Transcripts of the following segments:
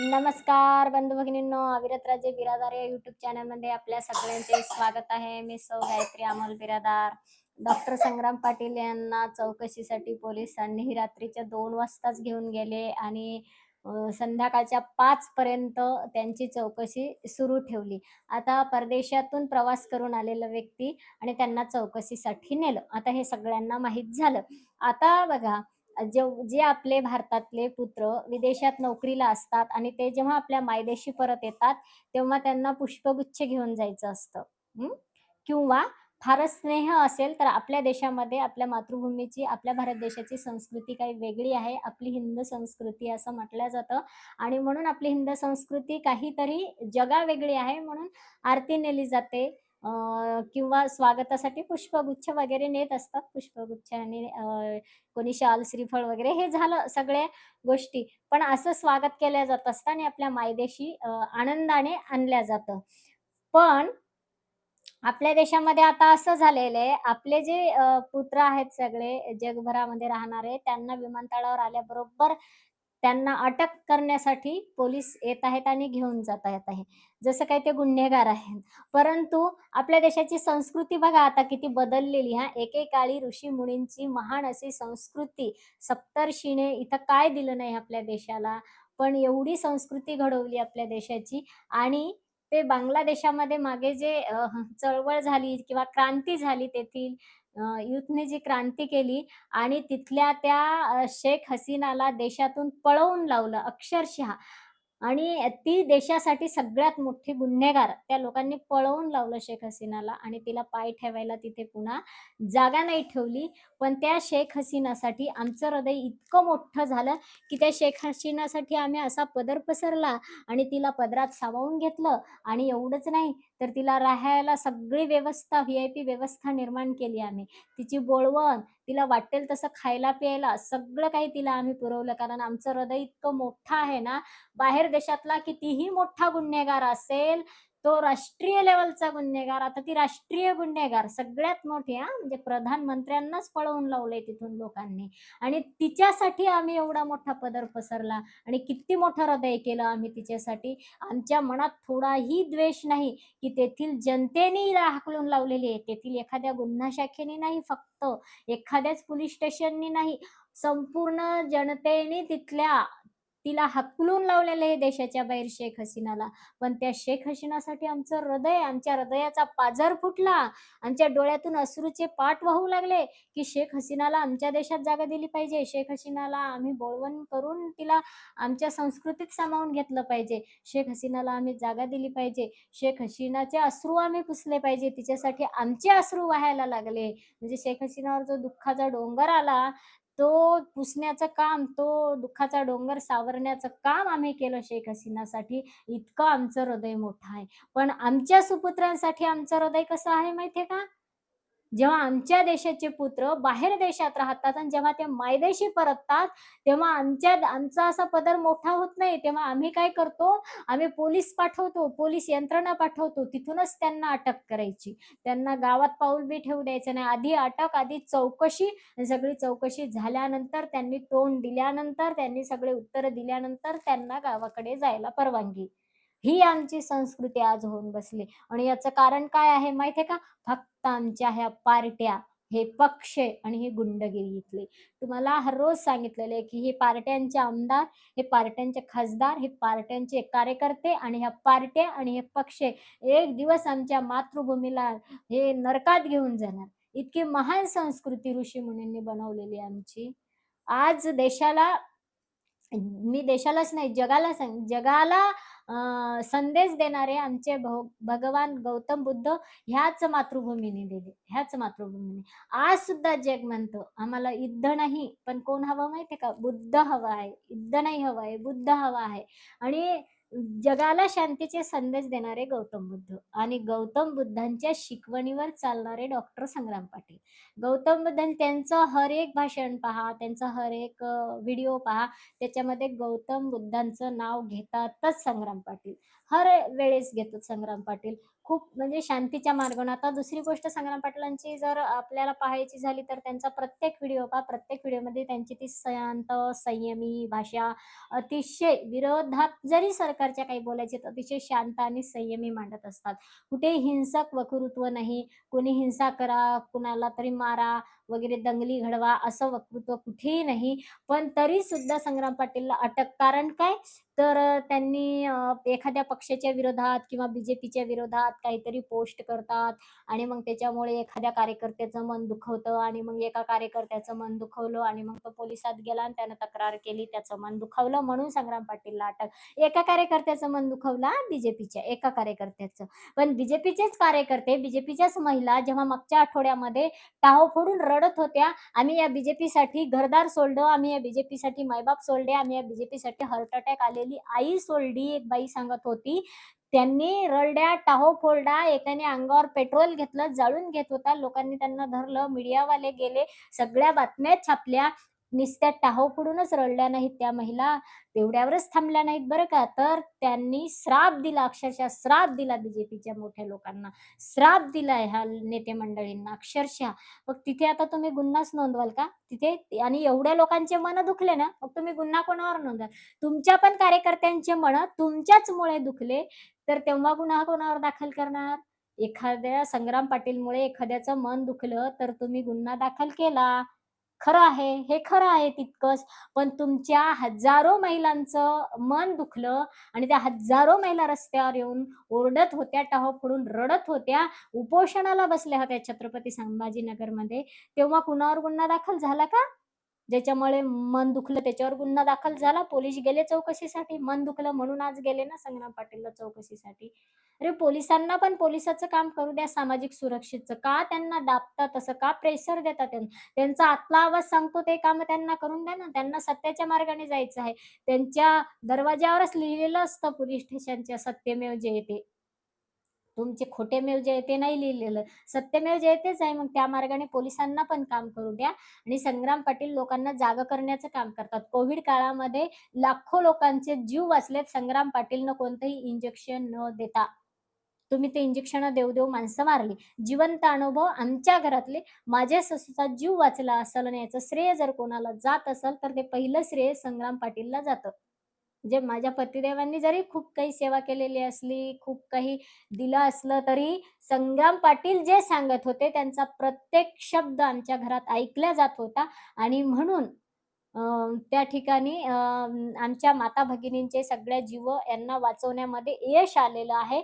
नमस्कार बंधू भगिनींनो अविरत राजे बिरादार या युट्यूब चॅनलमध्ये आपल्या सगळ्यांचे स्वागत आहे. मी सौ गायत्री अमोल बिरादार. डॉक्टर संग्राम पाटील यांना चौकशीसाठी पोलिसांनी रात्रीच्या दोन वाजताच घेऊन गेले आणि संध्याकाळच्या पाच पर्यंत त्यांची चौकशी सुरू ठेवली. आता परदेशातून प्रवास करून आलेला व्यक्ती आणि त्यांना चौकशीसाठी नेलं. आता हे सगळ्यांना माहीत झालं. आता बघा जे जे आपले भारतातले पुत्र विदेशात नोकरीला असतात आणि ते जेव्हा आपल्या मायदेशी परत येतात तेव्हा त्यांना पुष्पगुच्छ घेऊन जायचं असतं. किंवा फारच स्नेह असेल तर आपल्या देशामध्ये आपल्या मातृभूमीची आपल्या भारत देशाची संस्कृती काही वेगळी आहे. आपली हिंद संस्कृती असं म्हटलं जातं. आणि म्हणून आपली हिंद संस्कृती काहीतरी जगा वेगळी आहे म्हणून आरती नेली जाते. किंवा स्वागतासाठी पुष्पगुच्छ वगैरे नेत असतात. पुष्पगुच्छ आणि अं, कोणी शाल श्रीफळ वगैरे हे झालं सगळ्या गोष्टी. पण असं स्वागत केलं जात असतं आणि आपल्या मायदेशी आनंदाने आणल्या जातं. पण आपल्या देशामध्ये आता असं झालेलं आहे. आपले जे पुत्र आहेत सगळे जगभरामध्ये राहणारे त्यांना विमानतळावर आल्याबरोबर त्यांना अटक करण्यासाठी पोलीस येत आहेत आणि घेऊन जात आहेत. आहे. जसं काही ते गुन्हेगार आहेत. परंतु आपल्या देशाची संस्कृती बघा आता किती बदललेली हा. एकेकाळी ऋषी मुनींची महान अशी संस्कृती सप्तर्षीने इथं काय दिलं नाही आपल्या देशाला? पण एवढी संस्कृती घडवली आपल्या देशाची आणि ते बांगलादेशामध्ये मागे जे चळवळ झाली किंवा क्रांती झाली तेथील युथने जी क्रांती केली आणि तिथल्या त्या शेख हसीनाला देशातून पळवून लावलं अक्षरशः. आणि ती देशासाठी सगळ्यात मोठी गुन्हेगार त्या लोकांनी पळवून लावलं शेख हसीनाला आणि तिला पाय ठेवायला तिथे पुन्हा जागा नाही ठेवली. पण त्या शेख हसीनासाठी आमचं हृदय इतकं मोठं झालं की त्या शेख हसीनासाठी आम्ही असा पदर पसरला आणि तिला पदरात सामावून घेतलं. आणि एवढंच नाही तर तिला राहायला सगळी व्यवस्था व्ही आय पी व्यवस्था निर्माण केली आम्ही. तिची बोळवण तिला वाटेल तसं खायला प्यायला सगळं काही तिला आम्ही पुरवलं. कारण आमचं हृदय इतकं मोठं आहे ना बाहेर देशातला कितीही मोठा गुन्हेगार असेल तो राष्ट्रीय लेवलचा गुन्हेगार आता ती राष्ट्रीय गुन्हेगार सगळ्यात मोठी हा म्हणजे प्रधानमंत्र्यांनाच पळवून लावलंय तिथून लोकांनी. आणि तिच्यासाठी आम्ही एवढा मोठा पदर पसरला आणि किती मोठं हृदय केलं आम्ही तिच्यासाठी. आमच्या मनात थोडाही द्वेष नाही की तेथील जनतेने हाकलून लावलेली आहे. तेथील एखाद्या गुन्हा शाखेने नाही फक्त एखाद्याच पोलीस स्टेशननी नाही. संपूर्ण जनतेने तिथल्या तिला हकलून लावलेलं आहे देशाच्या बाहेर शेख हसीनाला. पण त्या शेख हसीनासाठी आमचं हृदय आमच्या हृदयाचा पाझर फुटला. आमच्या डोळ्यातून अश्रूचे पाठ वाहू लागले की शेख हसीनाला आमच्या देशात जागा दिली पाहिजे. शेख हसीनाला आम्ही बोळवण करून तिला आमच्या संस्कृतीत सामावून घेतलं पाहिजे. शेख हसीनाला आम्ही जागा दिली पाहिजे. शेख हसीनाचे अश्रू आम्ही पुसले पाहिजे. तिच्यासाठी आमचे अश्रू व्हायला लागले. म्हणजे शेख हसीनावर जो दुःखाचा डोंगर आला तो पुसण्याचं काम तो दुःखाचा डोंगर सावरण्याचं काम आम्ही केलं शेख हसीनासाठी. इतकं आमचं हृदय मोठं आहे. पण आमच्या सुपुत्रांसाठी आमचं हृदय कसं आहे माहितीये का? जेव्हा आमच्या देशाचे पुत्र बाहेर देशात राहतात आणि जेव्हा ते मायदेशी परततात तेव्हा आमच्या आमचा असा पदर मोठा होत नाही. तेव्हा आम्ही काय करतो? आम्ही पोलीस पाठवतो. पोलीस यंत्रणा पाठवतो. तिथूनच त्यांना अटक करायची. त्यांना गावात पाऊल बी ठेवू द्यायचं नाही. आधी अटक आधी चौकशी सगळी चौकशी झाल्यानंतर त्यांनी तोंड दिल्यानंतर त्यांनी सगळे उत्तर दिल्यानंतर त्यांना गावाकडे जायला परवानगी. ही आमची संस्कृती आज होऊन बसली. आणि याचं कारण काय आहे माहितीये का? फक्त आमच्या ह्या पार्ट्या हे पक्ष आणि हे गुंडगिरी इथले तुम्हाला हर रोज सांगितलेले आहे की हे पार्ट्यांचे आमदार हे पार्ट्यांचे खासदार हे पार्ट्यांचे कार्यकर्ते आणि ह्या पार्ट्या आणि हे पक्ष एक दिवस आमच्या मातृभूमीला हे नरकात घेऊन जाणार. इतकी महान संस्कृती ऋषी मुनींनी बनवलेली आहे आमची. आज देशाला मी देशालाच नाही जगाला सांग जगाला संदेश देणारे आमचे भगवान गौतम बुद्ध ह्याच मातृभूमीने दिले ह्याच मातृभूमीने. आज सुद्धा जग म्हणतो आम्हाला युद्ध नाही पण कोण हवं माहितीये का? बुद्ध हवा आहे युद्ध नाही हवं आहे बुद्ध हवा आहे. आणि जगाला शांतीचे संदेश देणारे गौतम बुद्ध आणि गौतम बुद्धांच्या शिकवणीवर चालणारे डॉक्टर संग्राम पाटील. गौतम बुद्धांनी त्यांचं हर एक भाषण पहा त्यांचं हर एक व्हिडिओ पहा त्याच्यामध्ये गौतम बुद्धांचं नाव घेतातच संग्राम पाटील. हर वेळेस घेतात संग्राम पाटील. खूप म्हणजे शांतीच्या मार्गाने आता दुसरी गोष्ट संग्राम पाटलांची जर आपल्याला पाहायची झाली तर त्यांचा प्रत्येक व्हिडिओ पहा प्रत्येक व्हिडिओमध्ये त्यांची ती शांत संयमी भाषा अतिशय विरोधात जरी सरकारच्या काही बोलायचे तर अतिशय शांत आणि संयमी मांडत असतात. कुठेही हिंसक वकृत्व नाही. कोणी हिंसा करा कुणाला तरी मारा वगैरे दंगली घडवा असं वक्तृत्व कुठेही नाही. पण तरी सुद्धा संग्राम पाटीलला अटक. कारण काय? तर त्यांनी एखाद्या पक्षाच्या विरोधात किंवा बीजेपीच्या विरोधात काहीतरी पोस्ट करतात आणि मग त्याच्यामुळे एखाद्या कार्यकर्त्याचं मन दुखवतं आणि मग एका कार्यकर्त्याचं मन दुखवलं आणि मग तो पोलिसात गेला आणि त्यानं तक्रार केली त्याचं मन दुखावलं म्हणून संग्राम पाटीलला अटक. एका कार्यकर्त्याचं मन दुखवला बीजेपीच्या एका कार्यकर्त्याचं. पण बीजेपीचेच कार्यकर्ते बीजेपीच्याच महिला जेव्हा मागच्या आठवड्यामध्ये टाव फोडून लढत होत्या. आम्ही या बीजेपीसाठी घरदार सोडलं. आम्ही या बीजेपीसाठी मायबाप सोडले. आम्ही या बीजेपीसाठी हार्ट अटॅक आलेली आई सोडली एक बाई सांगत होती. त्यांनी रळड्या टाहो फोडला एकाने अंगावर पेट्रोल घेतलं जाळून घेत होता. लोकांनी त्यांना धरलं मीडियावाले गेले सगळ्या बातम्या छापल्या. नुसत्या टाहो फोडूनच रडल्या नाहीत त्या महिला तेवढ्यावरच थांबल्या नाहीत बरं का. तर त्यांनी श्राप दिला अक्षरशः श्राप दिला बीजेपीच्या मोठ्या लोकांना. श्राप दिला ह्या नेते मंडळींना अक्षरशः. मग तिथे आता तुम्ही गुन्हाच नोंदवाल का? तिथे आणि एवढ्या लोकांचे मन दुखले ना मग तुम्ही गुन्हा कोणावर नोंदवाल? तुमच्या पण कार्यकर्त्यांचे मन तुमच्याच मुळे दुखले तर तेव्हा गुन्हा कोणावर दाखल करणार? एखाद्या संग्राम पाटीलमुळे एखाद्याचं मन दुखलं तर तुम्ही गुन्हा दाखल केला. खरं आहे हे खरं आहे तितकंच. पण तुमच्या हजारो महिलांचं मन दुखलं आणि त्या हजारो महिला रस्त्यावर येऊन ओरडत होत्या टाहो फोडून रडत होत्या उपोषणाला बसल्या होत्या छत्रपती संभाजीनगरमध्ये. तेव्हा कुणावर गुन्हा दाखल झाला का? ज्याच्यामुळे मन दुखलं त्याच्यावर गुन्हा दाखल झाला. पोलीस गेले चौकशीसाठी. मन दुखलं म्हणून आज गेले ना संग्राम पाटीलला चौकशीसाठी. अरे पोलिसांना पण पोलिसाचं काम करू द्या. सामाजिक सुरक्षेचं का त्यांना दाबतात? असं का प्रेशर देतात त्यांना त्यांचा आतला आवाज सांगतो ते काम त्यांना करून द्या ना. त्यांना सत्याच्या मार्गाने जायचं आहे. त्यांच्या दरवाज्यावरच लिहिलेलं असतं पोलीस स्टेशनच्या सत्यमेव जे ते. तुमचे खोटेमेव जयते नाही लिहिलेलं. सत्यमेव जयतेच आहे मग त्या मार्गाने पोलिसांना पण काम करू द्या. आणि संग्राम पाटील लोकांना जाग करण्याचं काम करतात. कोविड काळामध्ये लाखो लोकांचे जीव वाचलेत. संग्राम पाटीलनं कोणतंही इंजेक्शन न देता. तुम्ही ते इंजेक्शन देऊ देऊ माणसं मारली. जिवंत अनुभव आमच्या घरातले. माझ्या ससूचा जीव वाचला असेल आणि याचं श्रेय जर कोणाला जात असेल तर ते पहिलं श्रेय संग्राम पाटीलला जातं. जे माझ्या पतिदेवांनी जरी खूप काही सेवा केलेली असली खूप काही दिलं असलं तरी संग्राम पाटील जे सांगत होते त्यांचा प्रत्येक शब्द आमच्या घरात ऐकला जात होता. आणि म्हणून त्या ठिकाणी आमच्या माता भगिनींचे सगळ्या जीव यांना वाचवण्यामध्ये यश आलेलं आहे.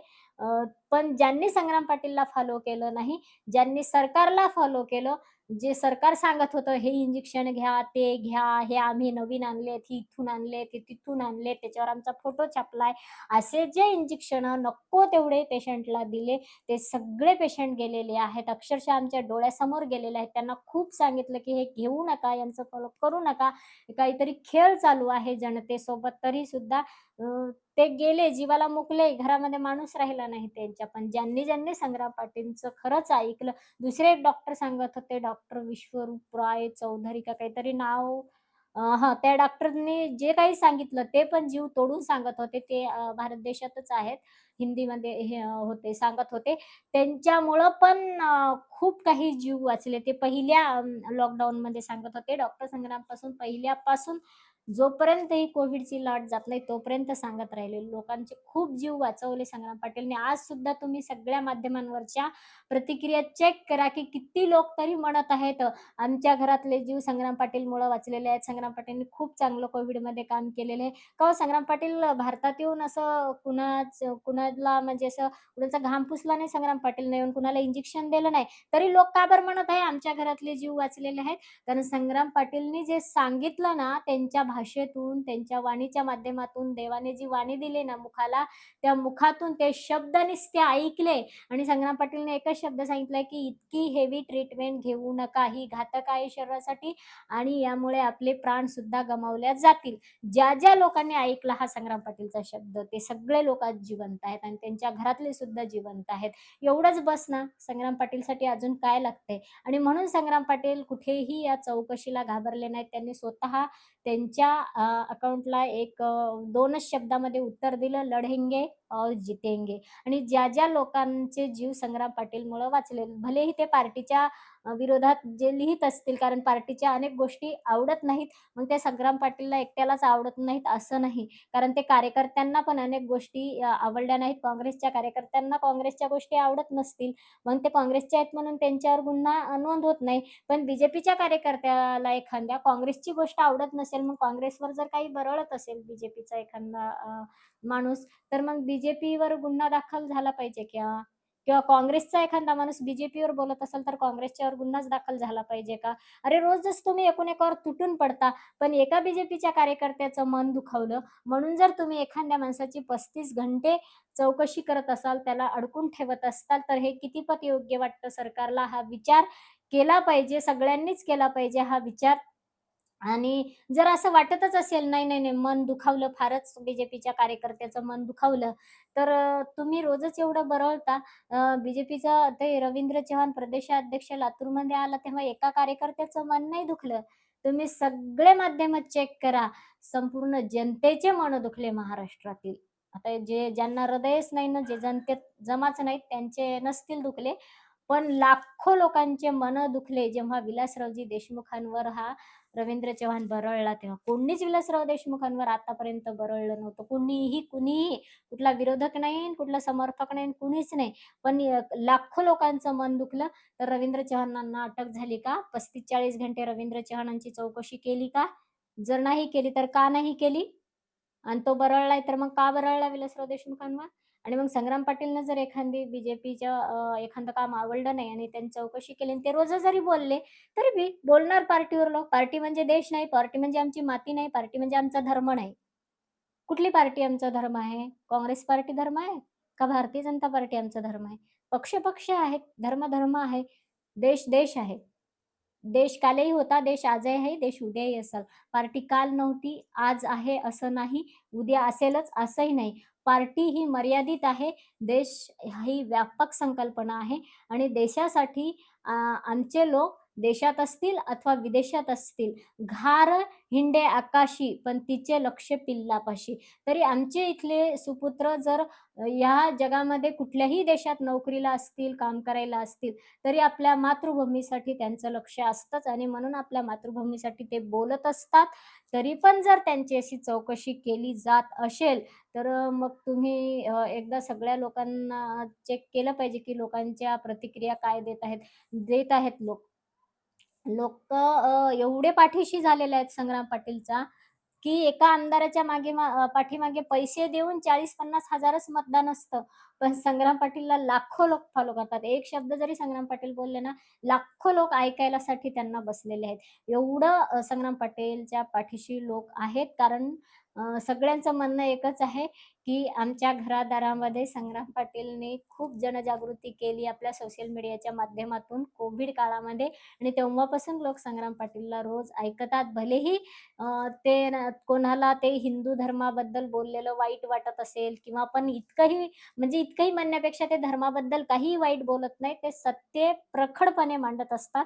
पण ज्यांनी संग्राम पाटीलला फॉलो केलं नाही ज्यांनी सरकारला फॉलो केलं जे सरकार सांगत होतं हे इंजेक्शन घ्या ते घ्या हे आम्ही नवीन आणले ही इथून आणले ते तिथून आणले त्याच्यावर आमचा फोटो छापलाय. असे जे इंजेक्शन नको तेवढे पेशंटला दिले ते सगळे पेशंट गेलेले आहेत. अक्षरशः आमच्या डोळ्यासमोर गेलेले आहेत. त्यांना खूप सांगितलं की हे घेऊ नका यांचं फॉलो करू नका. काहीतरी खेळ चालू आहे जनतेसोबत. तरी सुद्धा ते गेले जीवाला मुकले घरामध्ये माणूस राहिला नाही त्यांच्या. पण ज्यांनी ज्यांनी संग्राम पाटीलचं खरंच ऐकलं दुसरे एक डॉक्टर सांगत होते डॉक्टर विश्वरूप राय चौधरी का काहीतरी नाव हा त्या डॉक्टरनी जे काही सांगितलं ते पण जीव तोडून सांगत होते. ते भारत देशातच आहेत. हिंदीमध्ये हे होते सांगत होते. त्यांच्यामुळं पण खूप काही जीव वाचले. ते पहिल्या लॉकडाऊन मध्ये सांगत होते. डॉक्टर संग्रामपासून पहिल्यापासून जोपर्यंत ही कोविडची लाट जात नाही तोपर्यंत सांगत राहिले. लोकांचे खूप जीव वाचवले संग्राम पाटीलने. आज सुद्धा तुम्ही सगळ्या माध्यमांवरच्या प्रतिक्रिया चेक करा की किती लोक तरी म्हणत आहेत. आमच्या घरातले जीव संग्राम पाटील मुळे वाचलेले आहेत. संग्राम पाटीलने खूप चांगलं कोविडमध्ये काम केलेलं. आहे का हो, संग्राम पाटील भारतात येऊन असं कुणाच कुणाला म्हणजे असं कुणाचा घाम पुसला नाही संग्राम पाटीलने? येऊन कुणाला इंजेक्शन दिलं नाही? तरी लोक का बरं म्हणत आहे? आमच्या घरातले जीव वाचलेले आहेत. कारण संग्राम पाटीलनी जे सांगितलं ना त्यांच्या भाषेतून त्यांच्या वाणीच्या माध्यमातून देवाने जी वाणी दिली ना मुखाला त्या मुखातून ते शब्द ते ऐकले. आणि संग्राम पाटीलने एकच शब्द सांगितलाय की इतकी हेवी ट्रीटमेंट घेऊ नका ही घातक आहे शरीरासाठी आणि यामुळे आपले प्राण सुद्धा गमावल्या जातील. ज्या ज्या लोकांनी ऐकला हा संग्राम पाटीलचा शब्द ते सगळे लोक आज जिवंत आहेत आणि त्यांच्या घरातले सुद्धा जिवंत आहेत. एवढंच बस ना संग्राम पाटीलसाठी अजून काय लागतंय? आणि म्हणून संग्राम पाटील कुठेही या चौकशीला घाबरले नाहीत. त्यांनी स्वतः त्यांच्या त्यांच्या अकाउंटला एक दोनच शब्दामध्ये उत्तर दिलं, लढेंगे और जितेंगे. आणि ज्या, ज्या लोकांचे जीव संग्राम पाटीलमुळं वाचले, भलेही ते पार्टीच्या विरोधात जे लिहित असतील, कारण पार्टीच्या अनेक गोष्टी आवडत नाहीत, मग त्या संग्राम पाटीलला एकट्यालाच आवडत नाहीत असं नाही. कारण ते कार्यकर्त्यांना पण अनेक गोष्टी आवडल्या नाहीत. काँग्रेसच्या कार्यकर्त्यांना काँग्रेसच्या गोष्टी आवडत नसतील, मग ते काँग्रेसचे आहेत म्हणून त्यांच्यावर गुन्हा नोंद होत नाही. पण बीजेपीच्या कार्यकर्त्याला एखाद्या काँग्रेसची गोष्ट आवडत नसेल, मग काँग्रेसवर जर काही बरळत असेल बीजेपीचा एखादा माणूस, तर मग बीजेपीवर गुन्हा दाखल झाला पाहिजे किंवा किंवा काँग्रेसचा एखादा माणूस बीजेपीवर बोलत असेल, तर काँग्रेसच्यावर गुन्हाच दाखल झाला पाहिजे का? अरे, रोजच तुम्ही एकूण एकावर तुटून पडता, पण एका बीजेपीच्या कार्यकर्त्याचं मन दुखावलं म्हणून जर तुम्ही एखाद्या माणसाची 35 घंटे चौकशी करत असाल, त्याला अडकून ठेवत असताल, तर हे कितीपत योग्य वाटतं सरकारला? हा विचार केला पाहिजे, सगळ्यांनीच केला पाहिजे हा विचार. आणि जर असं वाटतच असेल, नाही, नाही, नाही, मन दुखावलं फारच बीजेपीच्या कार्यकर्त्याचं मन दुखावलं, तर तुम्ही रोजच एवढं बरळता. बीजेपीचा ते रवींद्र चव्हाण प्रदेशाध्यक्ष लातूरमध्ये आला, तेव्हा एका कार्यकर्त्याचं मन नाही दुखलं. तुम्ही सगळे माध्यम चेक करा. संपूर्ण जनतेचे मन दुखले महाराष्ट्रातील. आता जे ज्यांना हृदयच नाही ना, जे जनतेत जमाच नाहीत, त्यांचे नसतील दुखले. पण लाखो लोकांचे मन दुखले, जेव्हा विलासरावजी देशमुखांवर हा रवींद्र चव्हाण बरळला तेव्हा. कोणीच विलासराव देशमुखांवर आतापर्यंत बरळलं नव्हतं. कुणीही, कुणीही. कुठला विरोधक नाही, कुठला समर्थक नाही, कुणीच नाही. पण लाखो लोकांचं मन दुखलं, तर रवींद्र चव्हाणांना अटक झाली का? 35-40 घंटे रवींद्र चव्हाणांची चौकशी केली का? जर नाही केली, तर का नाही केली? आणि तो बरळलाय, तर मग का बरळला विलासराव देशमुखांवर? आणि मग संग्राम पाटीलनं जर एखादी बीजेपीच्या एखादं काम आवडलं नाही आणि त्यांनी चौकशी केली आणि ते रोज जरी बोलले, तरी बी बोलणार पार्टीवर लोक. पार्टी म्हणजे देश नाही, पार्टी म्हणजे आमची माती नाही, पार्टी म्हणजे आमचा धर्म नाही. कुठली पार्टी आमचा धर्म आहे? काँग्रेस पार्टी धर्म आहे? का भारतीय जनता पार्टी आमचा धर्म आहे? पक्ष, पक्ष आहेत, धर्म, धर्म आहे, देश, देश आहे. देश कालही होता, देश आजही आहे, देश उद्याही असेल. पार्टी काल नव्हती, आज आहे असं नाही, उद्या असेलच असंही नाही. पार्टी ही मर्यादित आहे, देश ही व्यापक संकल्पना आहे आणि देशासाठी आमचे लोक देशात असतील अथवा विदेशात असतील, घार हिंडे आकाशी, पण तिचे लक्ष पिल्लापाशी. तरी आमचे इथले सुपुत्र जर या जगामध्ये कुठल्याही देशात नोकरीला असतील, काम करायला असतील, तरी आपल्या मातृभूमीसाठी त्यांचं लक्ष असतंच आणि म्हणून आपल्या मातृभूमीसाठी ते बोलत असतात. तरी पण जर त्यांची अशी चौकशी केली जात असेल, तर मग तुम्ही एकदा सगळ्या लोकांना चेक केलं पाहिजे, की लोकांच्या प्रतिक्रिया काय देत आहेत देत आहेत लोक. लोक एवढे पाठीशी झालेले आहेत संग्राम पाटीलचा की एका आमदाराच्या मागे मा पाठीमागे पैसे देऊन 40-50 हजारच मतदान असतं. पण संग्राम पाटीलला लाखो लोक फॉलो करतात. एक शब्द जरी संग्राम पाटील बोलले ना, लाखो लोक ऐकायलासाठी त्यांना बसलेले आहेत. एवढं संग्राम पाटीलच्या पाठीशी लोक आहेत. कारण सगळ्यांचं म्हणणं एकच आहे, की आमच्या घरादारामध्ये संग्राम पाटीलने खूप जनजागृती केली आपल्या सोशल मीडियाच्या माध्यमातून कोविड काळामध्ये आणि तेव्हापासून लोक संग्राम पाटीलला रोज ऐकतात. भलेही ते कोणाला ते हिंदू धर्माबद्दल बोललेलं वाईट वाटत असेल किंवा पण इतकंही म्हणजे इतकंही म्हणण्यापेक्षा ते धर्माबद्दल काहीही वाईट बोलत नाही ते सत्य प्रखडपणे मांडत असतात.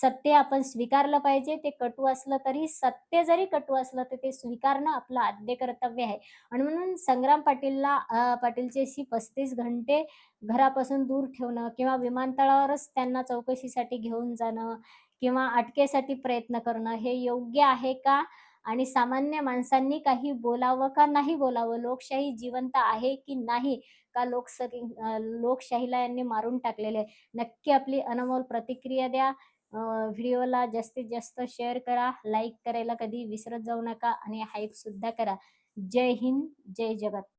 सत्य आपण स्वीकारलं पाहिजे. ते कटू असलं तरी सत्य जरी कटू असलं, तर ते स्वीकारणं आपलं आद्य कर्तव्य आहे. आणि म्हणून संग्राम पाटीलला पाटीलचे पस्तीस अशी 35 घंटे घरापासून दूर ठेवणं किंवा विमानतळावरच त्यांना चौकशीसाठी घेऊन जाणं किंवा अटकेसाठी प्रयत्न करणं, हे योग्य आहे का? आणि सामान्य माणसांनी काही बोलावं का नाही बोलावं? लोकशाही जिवंत आहे की नाही? का लोकसरी लोकशाहीला यांनी मारून टाकलेले आहे? नक्की आपली अनमोल प्रतिक्रिया द्या. व्हिडिओला जास्तीत जास्त शेअर करा, लाईक करायला कधी विसरत जाऊ नका आणि हाईपसुद्धा करा. जय हिंद, जय जगत.